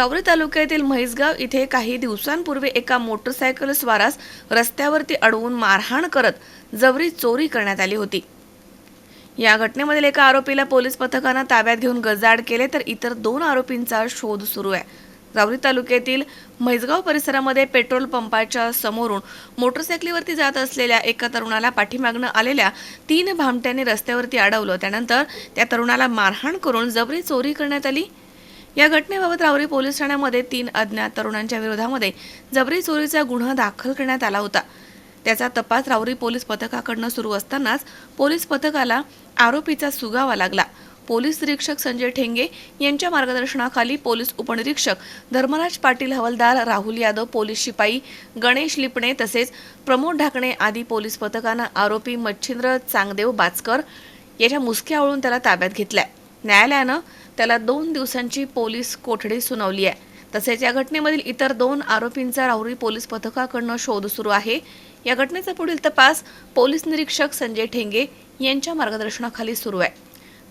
रावरी तालुक्यातील म्हैसगाव इथे काही दिवसांपूर्वी एका मोटरसायकल स्वारास रस्त्यावरती अडवून मारहाण करत जबरी चोरी करण्यात आली होती. या घटनेमधील एका आरोपीला पोलीस पथकानं ताब्यात घेऊन गजाड केले तर इतर दोन आरोपींचा शोध सुरू आहे. रावरी तालुक्यातील म्हैसगाव परिसरामध्ये पेट्रोल पंपाच्या समोरून मोटरसायकलीवरती जात असलेल्या एका तरुणाला पाठीमागनं आलेल्या तीन भामट्यांनी रस्त्यावरती अडवलं. त्यानंतर त्या तरुणाला मारहाण करून जबरी चोरी करण्यात आली. या घटनेबाबत रावरी पोलीस ठाण्यामध्ये तीन अज्ञात तरुणांच्या विरोधामध्ये जबरी चोरीचा गुन्हा दाखल करण्यात आला होता. त्याचा तपास रावरी पोलीस पथकाकडनं सुरू असतानाच पोलीस पथकाला आरोपीचा सुगावा लागला. पोलीस निरीक्षक संजय ठेंगे यांच्या मार्गदर्शनाखाली पोलीस उपनिरीक्षक धर्मराज पाटील हवालदार राहुल यादव पोलीस शिपाई गणेश लिपणे तसेच प्रमोद ढाकणे आदी पोलीस पथकानं आरोपी मच्छिंद्र चांगदेव बाचकर याच्या मुसक्या आवळून त्याला ताब्यात घेतलाय. न्यायालयानं त्याला दोन दिवसांची पोलीस कोठडी सुनावली आहे. तसेच या घटनेमधील इतर दोन आरोपींचा राहुरी पोलीस पथकाकडनं शोध सुरू आहे. या घटनेचा पुढील तपास पोलीस निरीक्षक संजय ठेंगे यांच्या मार्गदर्शनाखाली सुरू आहे.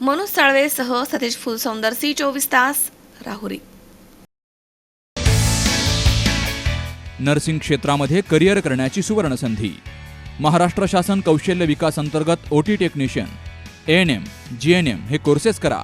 मनोज साळवेसह सतीश फुलसौंदर सी चोवीस तास राहुरी. नर्सिंग क्षेत्रामध्ये करिअर करण्याची सुवर्णसंधी. महाराष्ट्र शासन कौशल्य विकास अंतर्गत OT technician. N M G N M हे कोर्सेस करा.